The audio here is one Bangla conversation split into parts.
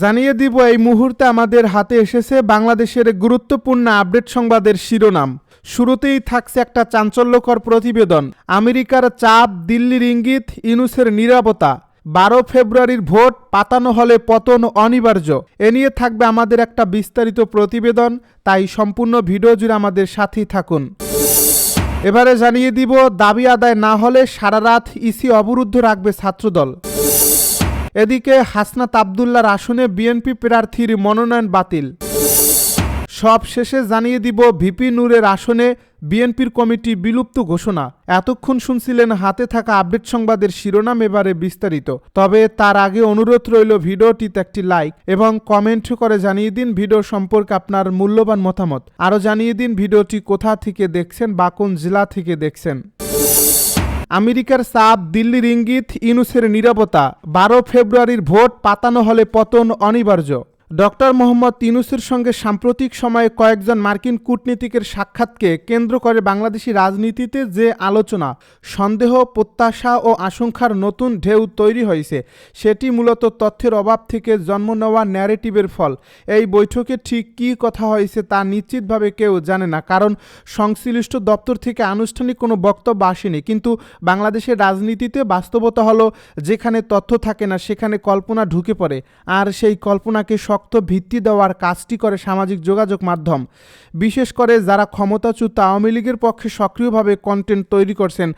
জানিয়ে দিব এই মুহূর্তে আমাদের হাতে এসেছে বাংলাদেশের গুরুত্বপূর্ণ আপডেট সংবাদের শিরোনাম। শুরুতেই থাকছে একটা চাঞ্চল্যকর প্রতিবেদন। আমেরিকার চাপ দিল্লির ইঙ্গিত ইনুসের নিরাপত্তা বারো ফেব্রুয়ারির ভোট, পাতানো হলে পতন অনিবার্য। এ নিয়ে থাকবে আমাদের একটা বিস্তারিত প্রতিবেদন, তাই সম্পূর্ণ ভিডিও জুড়ে আমাদের সাথেই থাকুন। এবারে জানিয়ে দিব, দাবি আদায় না হলে সারা রাত ইসি অবরুদ্ধ রাখবে ছাত্রদল। এদিকে হাসনাত আবদুল্লার আসনে বিএনপি প্রার্থীর মনোনয়ন বাতিল। সব শেষে জানিয়ে দিব ভিপি নূরের আসনে বিএনপির কমিটি বিলুপ্ত ঘোষণা। এতক্ষণ শুনছিলেন হাতে থাকা আপডেট সংবাদের শিরোনাম এবারে বিস্তারিত। তবে তার আগে অনুরোধ রইল ভিডিওটিতে একটি লাইক এবং কমেন্ট করে জানিয়ে দিন ভিডিও সম্পর্কে আপনার মূল্যবান মতামত। আরও জানিয়ে দিন ভিডিওটি কোথা থেকে দেখছেন বা কোন জেলা থেকে দেখছেন। আমেরিকার চাপ দিল্লির ইঙ্গিত ইনুসের নিরাপত্তা বারো ফেব্রুয়ারির ভোট পাতানো হলে পতন অনিবার্য। ডক্টর মোহাম্মদ ইনুসের সঙ্গে সাম্প্রতিক সময়ে কয়েকজন মার্কিন কূটনীতিকের সাক্ষাৎকে কেন্দ্র করে বাংলাদেশি রাজনীতিতে যে আলোচনা, সন্দেহ, প্রত্যাশা ও আশঙ্কার নতুন ঢেউ তৈরি হয়েছে, সেটি মূলত তথ্যের অভাব থেকে জন্ম নেওয়া ন্যারেটিভের ফল। এই বৈঠকে ঠিক কী কথা হয়েছে তা নিশ্চিতভাবে কেউ জানে না, কারণ সংশ্লিষ্ট দপ্তর থেকে আনুষ্ঠানিক কোনো বক্তব্য আসেনি। কিন্তু বাংলাদেশের রাজনীতিতে বাস্তবতা হলো, যেখানে তথ্য থাকে না, সেখানে কল্পনা ঢুকে পড়ে। আর সেই কল্পনাকে শক্ত ভিত্তি দেওয়ার কাজটি করে সামাজিক যোগাযোগ মাধ্যম। বিশেষ করে যারা ক্ষমতাচ্যুত আওয়ামী লীগের পক্ষে সক্রিয়ভাবে কন্টেন্ট তৈরি করছেন,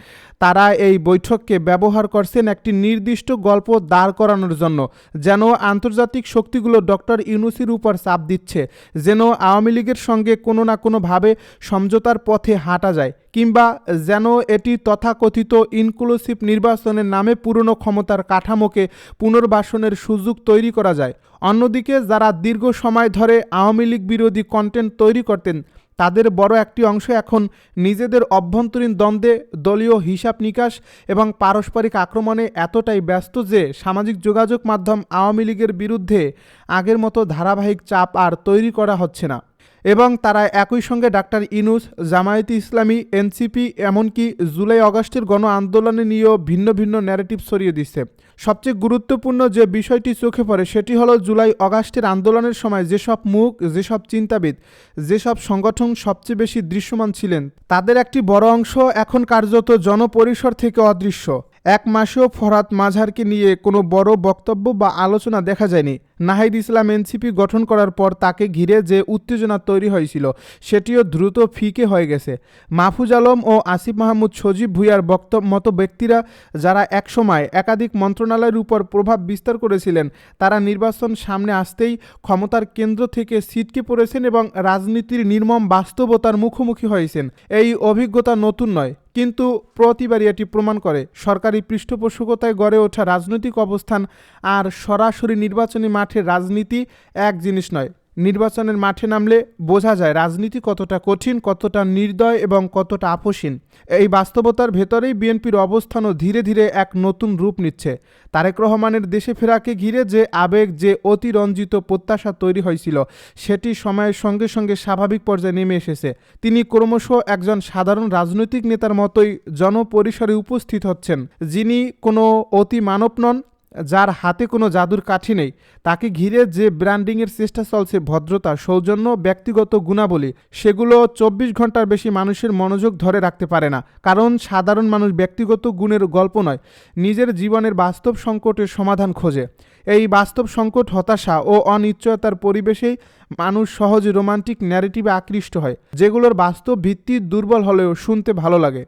তারা এই বৈঠককে ব্যবহার করছেন একটি নির্দিষ্ট গল্প দাঁড় করানোর জন্য, যেন আন্তর্জাতিক শক্তিগুলো ডক্টর ইউনুসির উপর চাপ দিচ্ছে, যেন আওয়ামী লীগের সঙ্গে কোনো না কোনোভাবে সমঝোতার পথে হাঁটা যায়। কিংবা যেন এটি তথাকথিত ইনক্লুসিভ নির্বাচনের নামে পুরনো ক্ষমতার কাঠামোকে পুনর্বাসনের সুযোগ তৈরি করা যায়। অন্যদিকে, যারা দীর্ঘ সময় ধরে আওয়ামী লীগ বিরোধী কন্টেন্ট তৈরি করতেন, তাদের বড় একটি অংশ এখন নিজেদের অভ্যন্তরীণ দ্বন্দ্বে দলীয় হিসাব নিকাশ এবং পারস্পরিক আক্রমণে এতটাই ব্যস্ত যে সামাজিক যোগাযোগ মাধ্যম আওয়ামী লীগের বিরুদ্ধে আগের মতো ধারাবাহিক চাপ আর তৈরি করা হচ্ছে না। এবং তারা একই সঙ্গে ডাক্তার ইনুস, জামায়াতি ইসলামী, এনসিপি, এমনকি জুলাই অগাস্টের গণ আন্দোলনে নিয়েও ভিন্ন ভিন্ন ন্যারেটিভ ছড়িয়ে দিচ্ছে। সবচেয়ে গুরুত্বপূর্ণ যে বিষয়টি চোখে পড়ে সেটি হলো জুলাই অগাস্টের আন্দোলনের সময় যেসব মুখ, যেসব চিন্তাবিদ, যেসব সংগঠন সবচেয়ে বেশি দৃশ্যমান ছিলেন, তাদের একটি বড় অংশ এখন কার্যত জনপরিসর থেকে অদৃশ্য। এক মাসেও ফরাত মাঝারকে নিয়ে কোনো বড় বক্তব্য বা আলোচনা দেখা যায়নি। নাহিদ ইসলাম এনসিপি গঠন করার পর তাকে ঘিরে যে উত্তেজনা তৈরি হয়েছিল, সেটিও দ্রুত ফিকে হয়ে গেছে। মাহফুজ আলম ও আসিফ মাহমুদ সজীব ভুইয়ার বক্তব্য মতো ব্যক্তিরা যারা একসময় একাধিক মন্ত্রণালয়ের উপর প্রভাব বিস্তার করেছিলেন, তারা নির্বাচন সামনে আসতেই ক্ষমতার কেন্দ্র থেকে ছিটকে পড়েছেন এবং রাজনীতির নির্মম বাস্তবতার মুখোমুখি হয়েছেন। এই অভিজ্ঞতা নতুন নয়। কিন্তু প্রতিবারই এটি প্রমাণ করে। সরকারি পৃষ্ঠপোষকতায় গড়ে ওঠা রাজনৈতিক অবস্থান আর সরাসরি নির্বাচনী মাঠের রাজনীতি এক জিনিস নয়। নির্বাচনের মাঠে নামলে বোঝা যায় রাজনীতি কতটা কঠিন, কতটা নির্দয় এবং কতটা আপসীন এই বাস্তবতার ভেতরেই বিএনপির অবস্থানও ধীরে ধীরে এক নতুন রূপ নিচ্ছে। তারেক রহমানের দেশে ফেরাকে ঘিরে যে আবেগ, যে অতিরঞ্জিত প্রত্যাশা তৈরি হয়েছিল, সেটি সময়ের সঙ্গে সঙ্গে স্বাভাবিক পর্যায়ে নেমে এসেছে। তিনি ক্রমশ একজন সাধারণ রাজনৈতিক নেতার মতোই জনপরিসরে উপস্থিত হচ্ছেন, যিনি কোনো অতি মানব নন যার হাতে কোনো জাদুর কাঠি নেই, তাকে ঘিরে যে ব্র্যান্ডিংয়ের চেষ্টা চলছে ভদ্রতা, সৌজন্য, ব্যক্তিগত গুণাবলী, সেগুলো চব্বিশ ঘণ্টার বেশি মানুষের মনোযোগ ধরে রাখতে পারে না। কারণ সাধারণ মানুষ ব্যক্তিগত গুণের গল্প নয়, নিজের জীবনের বাস্তব সংকটের সমাধান খোঁজে। এই বাস্তব সংকট, হতাশা ও অনিশ্চয়তার পরিবেশেই মানুষ সহজে রোমান্টিক ন্যারেটিভে আকৃষ্ট হয়, যেগুলোর বাস্তব ভিত্তি দুর্বল হলেও শুনতে ভালো লাগে।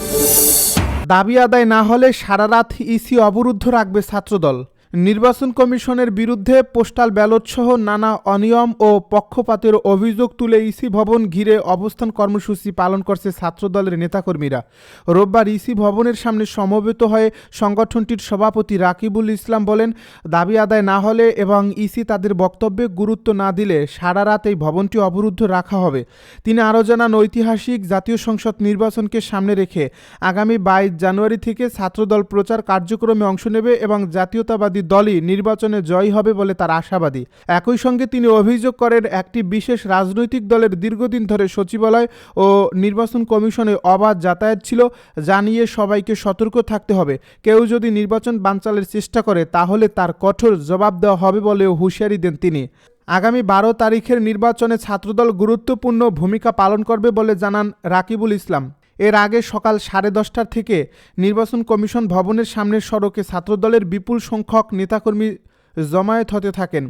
দাবি আদায় না হলে সারা রাত ইসি অবরুদ্ধ রাখবে ছাত্রদল। নির্বাচন কমিশনের বিরুদ্ধে পোস্টাল ব্যালট সহ নানা অনিয়ম ও পক্ষপাতের অভিযোগ তুলে ইসি ভবন ঘিরে অবস্থান কর্মসূচি পালন করছে ছাত্রদলের নেতাকর্মীরা। রোববার ইসি ভবনের সামনে সমবেত হয়ে সংগঠনটির সভাপতি রাকিবুল ইসলাম বলেন, দাবি আদায় না হলে এবং ইসি তাদের বক্তব্যে গুরুত্ব না দিলে সারা রাত এই ভবনটি অবরুদ্ধ রাখা হবে। তিনি আরও জানান, ঐতিহাসিক জাতীয় সংসদ নির্বাচনকে সামনে রেখে আগামী বাইশ জানুয়ারি থেকে ছাত্রদল প্রচার কার্যক্রমে অংশ নেবে এবং জাতীয়তাবাদী জাতীয়তাবাদী দলই নির্বাচনে জয়ী হবে বলে তার আশাবাদী। একই সঙ্গে তিনি অভিযোগ করেন, একটি বিশেষ রাজনৈতিক দলের দীর্ঘদিন ধরে সচিবালয় ও নির্বাচন কমিশনে অবাধ যাতায়াত ছিল জানিয়ে সবাইকে সতর্ক থাকতে হবে। কেউ যদি নির্বাচন বানচালের চেষ্টা করে, তাহলে তার কঠোর জবাব দেওয়া হবে বলেও হুঁশিয়ারি দেন তিনি। আগামী বারো তারিখের নির্বাচনে ছাত্রদল গুরুত্বপূর্ণ ভূমিকা পালন করবে বলে জানান রাকিবুল ইসলাম। এর আগে সকাল সাড়ে দশটার থেকে নির্বাচন কমিশন ভবনের সামনের সড়কে ছাত্রদলের বিপুল সংখ্যক নেতাকর্মী জমায়েত হতে থাকেন।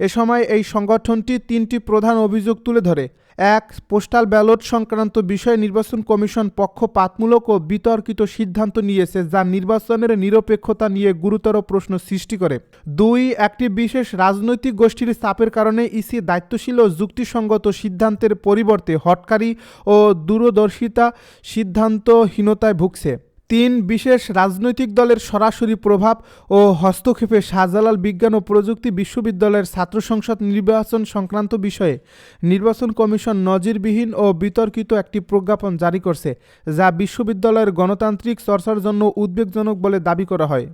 এ সময় এই সংগঠনটি তিনটি প্রধান অভিযোগ তুলে ধরে। এক, পোস্টাল ব্যালট সংক্রান্ত বিষয়ে নির্বাচন কমিশন পক্ষপাতমূলক ও বিতর্কিত সিদ্ধান্ত নিয়েছে, যা নির্বাচনের নিরপেক্ষতা নিয়ে গুরুতর প্রশ্ন সৃষ্টি করে। দুই, একটি বিশেষ রাজনৈতিক গোষ্ঠীর চাপের কারণে ইসি দায়িত্বশীল ও যুক্তিসঙ্গত সিদ্ধান্তের পরিবর্তে হটকারী ও দূরদর্শিতা সিদ্ধান্তহীনতায় ভুগছে। তিন বিশেষ রাজনৈতিক দলের সরাসরি প্রভাব ও হস্তক্ষেপে শাহজালাল বিজ্ঞান ও প্রযুক্তি বিশ্ববিদ্যালয়ের ছাত্র সংসদ নির্বাচন সংক্রান্ত বিষয়ে নির্বাচন কমিশন নজিরবিহীন ও বিতর্কিত একটি প্রজ্ঞাপন জারি করছে, যা বিশ্ববিদ্যালয়ের গণতান্ত্রিক চর্চার জন্য উদ্বেগজনক বলে দাবি করা হয়।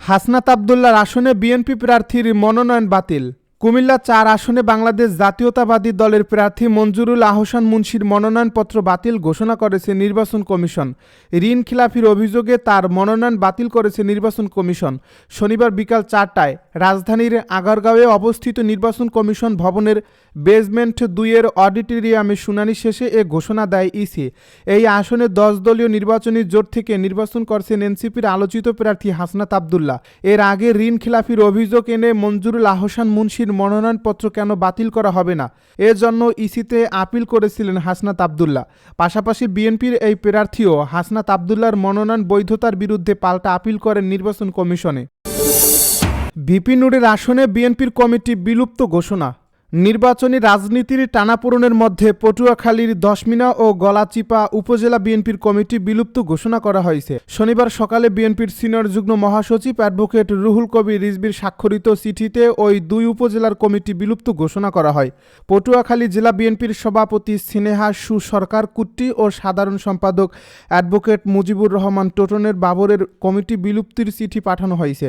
হাসনাত আবদুল্লার আসনে বিএনপি প্রার্থীর মনোনয়ন বাতিল। কুমিল্লা চার আসনে বাংলাদেশ জাতীয়তাবাদী দলের প্রার্থী মঞ্জুরুল আহসান মুন্সির মনোনয়নপত্র বাতিল ঘোষণা করেছে নির্বাচন কমিশন। ঋণ খিলাফির অভিযোগে তার মনোনয়ন বাতিল করেছে নির্বাচন কমিশন। শনিবার বিকাল চারটায় রাজধানীর আগারগাঁওয়ে অবস্থিত নির্বাচন কমিশন ভবনের বেসমেন্ট দুইয়ের অডিটোরিয়ামে শুনানি শেষে এ ঘোষণা দেয় ইসি। এই আসনে দশ দলীয় নির্বাচনী জোট থেকে নির্বাচন করছেন এনসিপির আলোচিত প্রার্থী হাসনাত আবদুল্লাহ। এর আগে ঋণ খিলাফির অভিযোগ এনে মঞ্জুরুল আহসান মুন্সির মনোনয়নপত্র কেন বাতিল করা হবে না? এজন্য ইসিতে আপিল করেছিলেন হাসনাত আবদুল্লাহ। পাশাপাশি বিএনপির এই প্রার্থীও হাসনাত আবদুল্লাহর মনোনয়ন বৈধতার বিরুদ্ধে পাল্টা আপিল করেন নির্বাচন কমিশনে। ভিপি নুরের আসনে বিএনপির কমিটি বিলুপ্ত ঘোষণা। নির্বাচনী রাজনীতির টানাপোড়েনের মধ্যে পটুয়াখালীর দশমিনা ও গলাচিপা উপজেলা বিএনপির কমিটি বিলুপ্ত ঘোষণা করা হয়েছে। শনিবার সকালে বিএনপির সিনিয়র যুগ্ম মহাসচিব অ্যাডভোকেট রুহুল কবির রিজবির স্বাক্ষরিত চিঠিতে ওই দুই উপজেলার কমিটি বিলুপ্ত ঘোষণা করা হয়। পটুয়াখালী জেলা বিএনপির সভাপতি স্নেহা সু সরকার, কুট্টি ও সাধারণ সম্পাদক অ্যাডভোকেট মুজিবুর রহমান টোটনের বাবরের কমিটি বিলুপ্তির চিঠি পাঠানো হয়েছে।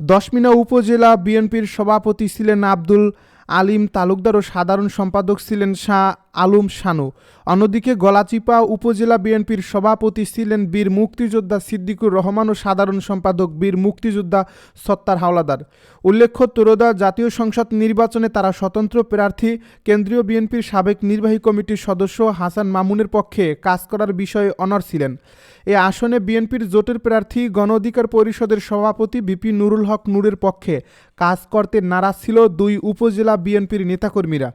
দশমিনা উপজেলা বিএনপির সভাপতি ছিলেন আব্দুল আলিম তালুকদার ও সাধারণ সম্পাদক ছিলেন শাহ আলম শানু। অন্যদিকে গলাচিপা উপজেলা বিএনপির সভাপতি ছিলেন বীর মুক্তিযোদ্ধা সিদ্দিকুর রহমান ও সাধারণ সম্পাদক বীর মুক্তিযোদ্ধা সত্তার হাওলাদার। উল্লেখ্য, তোরদা জাতীয় সংসদ নির্বাচনে তারা স্বতন্ত্র প্রার্থী। কেন্দ্রীয় বিএনপির সাবেক নির্বাহী কমিটির সদস্য হাসান মামুনের পক্ষে কাজ করার বিষয়ে অনর ছিলেন। এ আসনে বিএনপির জোটের প্রার্থী, গণ অধিকার পরিষদের সভাপতি বিপি নুরুল হক নূরের পক্ষে কাজ করতে নারাজ ছিল দুই উপজেলা বিএনপির নেতাকর্মীরা।